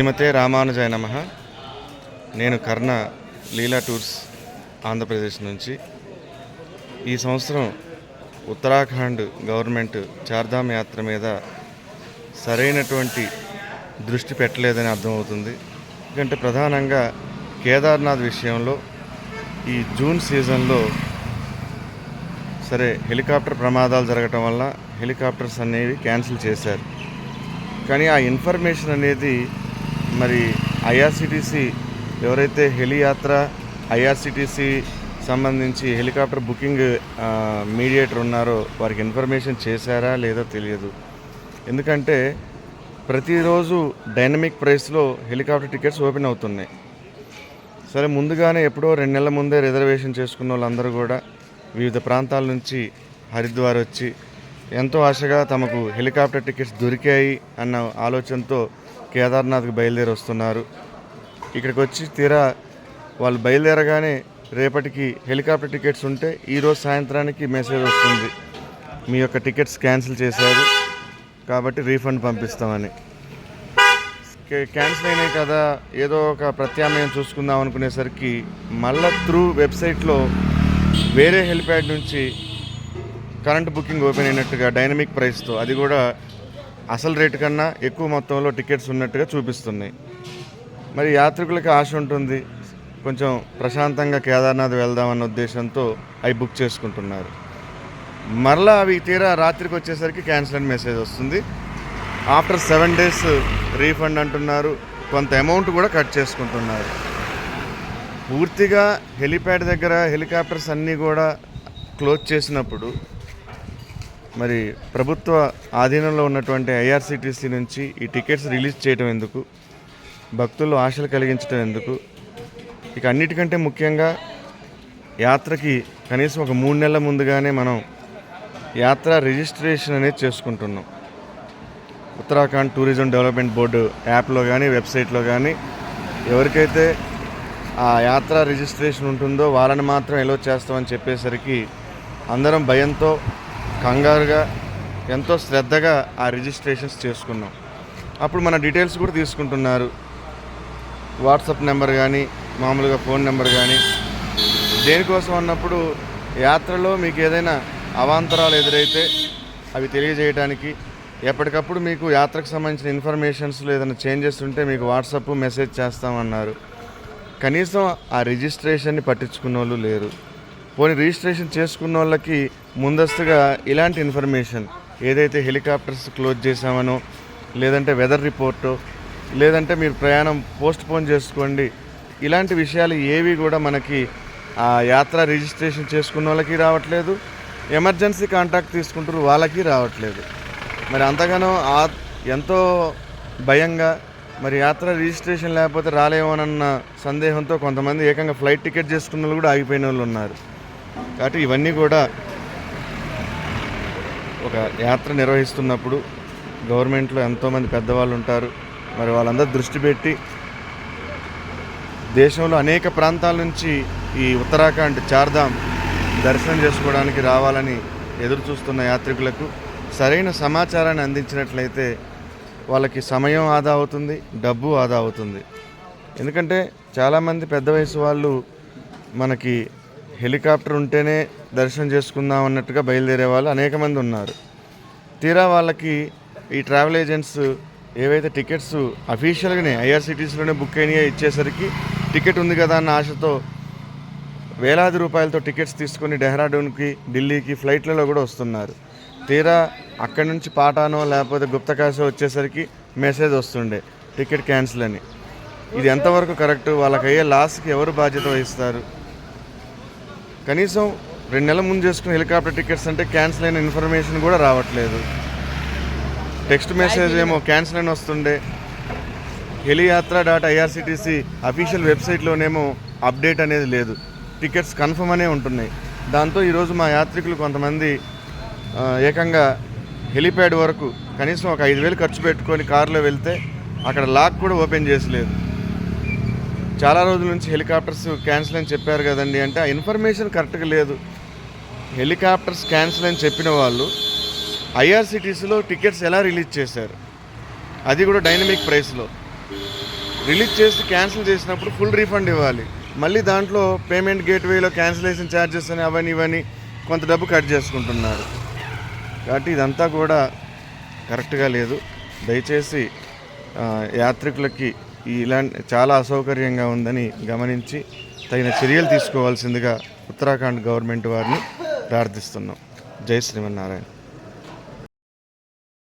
శ్రీమతే రామానుజాయ నమ. నేను కర్ణ లీలా టూర్స్ ఆంధ్రప్రదేశ్ నుంచి. ఈ సంవత్సరం ఉత్తరాఖండ్ గవర్నమెంట్ చార్ధామ్ యాత్ర మీద సరైనటువంటి దృష్టి పెట్టలేదని అర్థమవుతుంది. ఎందుకంటే ప్రధానంగా కేదార్నాథ్ విషయంలో ఈ జూన్ సీజన్లో సరే హెలికాప్టర్ ప్రమాదాలు జరగటం వల్ల హెలికాప్టర్స్ అనేవి క్యాన్సిల్ చేశారు. కానీ ఆ ఇన్ఫర్మేషన్ అనేది మరి ఐఆర్సిటీసీ ఎవరైతే హెలియాత్ర ఐఆర్సిటీసీ సంబంధించి హెలికాప్టర్ బుకింగ్ మీడియేటర్ ఉన్నారో వారికి ఇన్ఫర్మేషన్ చేశారా లేదో తెలియదు. ఎందుకంటే ప్రతిరోజు డైనమిక్ ప్రైస్లో హెలికాప్టర్ టికెట్స్ ఓపెన్ అవుతున్నాయి. సరే ముందుగానే ఎప్పుడో రెండు నెలల ముందే రిజర్వేషన్ చేసుకున్న వాళ్ళందరూ కూడా వివిధ ప్రాంతాల నుంచి హరిద్వార్ వచ్చి ఎంతో ఆశగా తమకు హెలికాప్టర్ టికెట్స్ దొరికాయి అన్న ఆలోచనతో కేదార్నాథ్కి బయలుదేరి వస్తున్నారు. ఇక్కడికి వచ్చి తీరా వాళ్ళు బయలుదేరగానే రేపటికి హెలికాప్టర్ టికెట్స్ ఉంటే ఈరోజు సాయంత్రానికి మెసేజ్ వస్తుంది. మీ యొక్క టికెట్స్ క్యాన్సిల్ చేశారు. కాబట్టి రీఫండ్ పంపిస్తామని. క్యాన్సిల్ అయినాయి కదా ఏదో ఒక ప్రత్యామ్నాయం చూసుకుందాం అనుకునేసరికి మళ్ళా త్రూ వెబ్సైట్లో వేరే హెలిప్యాడ్ నుంచి కరెంట్ బుకింగ్ ఓపెన్ అయినట్టుగా డైనమిక్ ప్రైస్తో అది కూడా అసలు రేటు కన్నా ఎక్కువ మొత్తంలో టికెట్స్ ఉన్నట్టుగా చూపిస్తున్నాయి. మరి యాత్రికులకి ఆశ ఉంటుంది కొంచెం ప్రశాంతంగా కేదార్నాథ్ వెళ్దామన్న ఉద్దేశంతో అవి బుక్ చేసుకుంటున్నారు. మరలా అవి తీరా రాత్రికి వచ్చేసరికి క్యాన్సిల్ అని మెసేజ్ వస్తుంది. ఆఫ్టర్ సెవెన్ డేస్ రీఫండ్ అంటున్నారు కొంత అమౌంట్ కూడా కట్ చేసుకుంటున్నారు. పూర్తిగా హెలిప్యాడ్ దగ్గర హెలికాప్టర్స్ అన్నీ కూడా క్లోజ్ చేసినప్పుడు మరి ప్రభుత్వ ఆధీనంలో ఉన్నటువంటి ఐఆర్సీటీసీ నుంచి ఈ టికెట్స్ రిలీజ్ చేయడం ఎందుకు? భక్తుల్లో ఆశలు కలిగించడం ఎందుకు? ఇక అన్నిటికంటే ముఖ్యంగా యాత్రకి కనీసం ఒక మూడు నెలల ముందుగానే మనం యాత్ర రిజిస్ట్రేషన్ అనేది చేసుకుంటున్నాం. ఉత్తరాఖండ్ టూరిజం డెవలప్మెంట్ బోర్డు యాప్లో కానీ వెబ్సైట్లో కానీ ఎవరికైతే ఆ యాత్ర రిజిస్ట్రేషన్ ఉంటుందో వాళ్ళని మాత్రం ఎలో చేస్తామని చెప్పేసరికి అందరం భయంతో కంగారుగా ఎంతో శ్రద్ధగా ఆ రిజిస్ట్రేషన్స్ చేసుకున్నాం. అప్పుడు మన డీటెయిల్స్ కూడా తీసుకుంటున్నారు. వాట్సాప్ నెంబర్ కానీ మామూలుగా ఫోన్ నెంబర్ కానీ దేనికోసం అన్నప్పుడు యాత్రలో మీకు ఏదైనా అవాంతరాలు ఎదురైతే అవి తెలియజేయడానికి ఎప్పటికప్పుడు మీకు యాత్రకు సంబంధించిన ఇన్ఫర్మేషన్స్లో ఏదైనా చేంజెస్ ఉంటే మీకు వాట్సాప్ మెసేజ్ చేస్తామన్నారు. కనీసం ఆ రిజిస్ట్రేషన్ని పట్టించుకున్న వాళ్ళు లేరు. పోనీ రిజిస్ట్రేషన్ చేసుకున్న వాళ్ళకి ముందస్తుగా ఇలాంటి ఇన్ఫర్మేషన్ ఏదైతే హెలికాప్టర్స్ క్లోజ్ చేశామనో లేదంటే వెదర్ రిపోర్టు లేదంటే మీరు ప్రయాణం పోస్ట్ పోన్ చేసుకోండి ఇలాంటి విషయాలు ఏవి కూడా మనకి ఆ యాత్ర రిజిస్ట్రేషన్ చేసుకున్న వాళ్ళకి రావట్లేదు ఎమర్జెన్సీ కాంటాక్ట్ తీసుకుంటారు వాళ్ళకి రావట్లేదు. మరి అంతగానో ఆ ఎంతో భయంగా మరి యాత్ర రిజిస్ట్రేషన్ లేకపోతే రాలేమోనన్న సందేహంతో కొంతమంది ఏకంగా ఫ్లైట్ టికెట్ చేసుకున్న వాళ్ళు కూడా ఆగిపోయిన వాళ్ళు ఉన్నారు. కాబట్టి ఇవన్నీ కూడా ఒక యాత్ర నిర్వహిస్తున్నప్పుడు గవర్నమెంట్లో ఎంతోమంది పెద్దవాళ్ళు ఉంటారు. మరి వాళ్ళందరూ దృష్టి పెట్టి దేశంలో అనేక ప్రాంతాల నుంచి ఈ ఉత్తరాఖండ్ చార్ధామ్ దర్శనం చేసుకోవడానికి రావాలని ఎదురు చూస్తున్న యాత్రికులకు సరైన సమాచారాన్ని అందించినట్లయితే వాళ్ళకి సమయం ఆదా అవుతుంది డబ్బు ఆదా అవుతుంది. ఎందుకంటే చాలామంది పెద్ద వయసు వాళ్ళు మనకి హెలికాప్టర్ ఉంటేనే దర్శనం చేసుకుందాం అన్నట్టుగా బయలుదేరే వాళ్ళు అనేక మంది ఉన్నారు. తీరా వాళ్ళకి ఈ ట్రావెల్ ఏజెంట్స్ ఏవైతే టికెట్స్ అఫీషియల్గానే ఐఆర్సిటీసీలోనే బుక్ అయినాయో ఇచ్చేసరికి టికెట్ ఉంది కదా అన్న ఆశతో వేలాది రూపాయలతో టికెట్స్ తీసుకొని డెహ్రాడూన్కి ఢిల్లీకి ఫ్లైట్లలో కూడా వస్తున్నారు. తీరా అక్కడి నుంచి పాటానో లేకపోతే గుప్తకాశో వచ్చేసరికి మెసేజ్ వస్తుండే టికెట్ క్యాన్సిల్ అని. ఇది ఎంతవరకు కరెక్ట్? వాళ్ళకి అయ్యే లాస్కి ఎవరు బాధ్యత వహిస్తారు? కనీసం రెండు నెలల ముందు చేసుకున్న హెలికాప్టర్ టికెట్స్ అంటే క్యాన్సిల్ అయిన ఇన్ఫర్మేషన్ కూడా రావట్లేదు. టెక్స్ట్ మెసేజ్ ఏమో క్యాన్సిల్ అని వస్తుండే. హెలియాత్ర డాట్ ఐఆర్సిటీసీ అఫీషియల్ వెబ్సైట్లోనేమో అప్డేట్ అనేది లేదు. టికెట్స్ కన్ఫర్మ్ అనే ఉంటున్నాయి. దాంతో ఈరోజు మా యాత్రికులు కొంతమంది ఏకంగా హెలిప్యాడ్ వరకు కనీసం ఒక ఐదు వేలు ఖర్చు పెట్టుకొని కారులో వెళ్తే అక్కడ లాక్ కూడా ఓపెన్ చేసలేదు. చాలా రోజుల నుంచి హెలికాప్టర్స్ క్యాన్సిల్ అని చెప్పారు కదండి. అంటే ఆ ఇన్ఫర్మేషన్ కరెక్ట్గా లేదు. హెలికాప్టర్స్ క్యాన్సిల్ అని చెప్పిన వాళ్ళు ఐఆర్సిటీసీలో టికెట్స్ ఎలా రిలీజ్ చేశారు? అది కూడా డైనమిక్ ప్రైస్లో. రిలీజ్ చేసి క్యాన్సిల్ చేసినప్పుడు ఫుల్ రీఫండ్ ఇవ్వాలి. మళ్ళీ దాంట్లో పేమెంట్ గేట్వేలో క్యాన్సిలేషన్ ఛార్జెస్ అని అవన్నీ ఇవన్నీ కొంత డబ్బు కట్ చేసుకుంటున్నారు. కాబట్టి ఇదంతా కూడా కరెక్ట్గా లేదు. దయచేసి యాత్రికులకి ఇలాంటి చాలా అసౌకర్యంగా ఉందని గమనించి తగిన చర్యలు తీసుకోవాల్సిందిగా ఉత్తరాఖండ్ గవర్నమెంట్ వారిని ప్రార్థిస్తున్నాం. జై శ్రీమన్నారాయణ.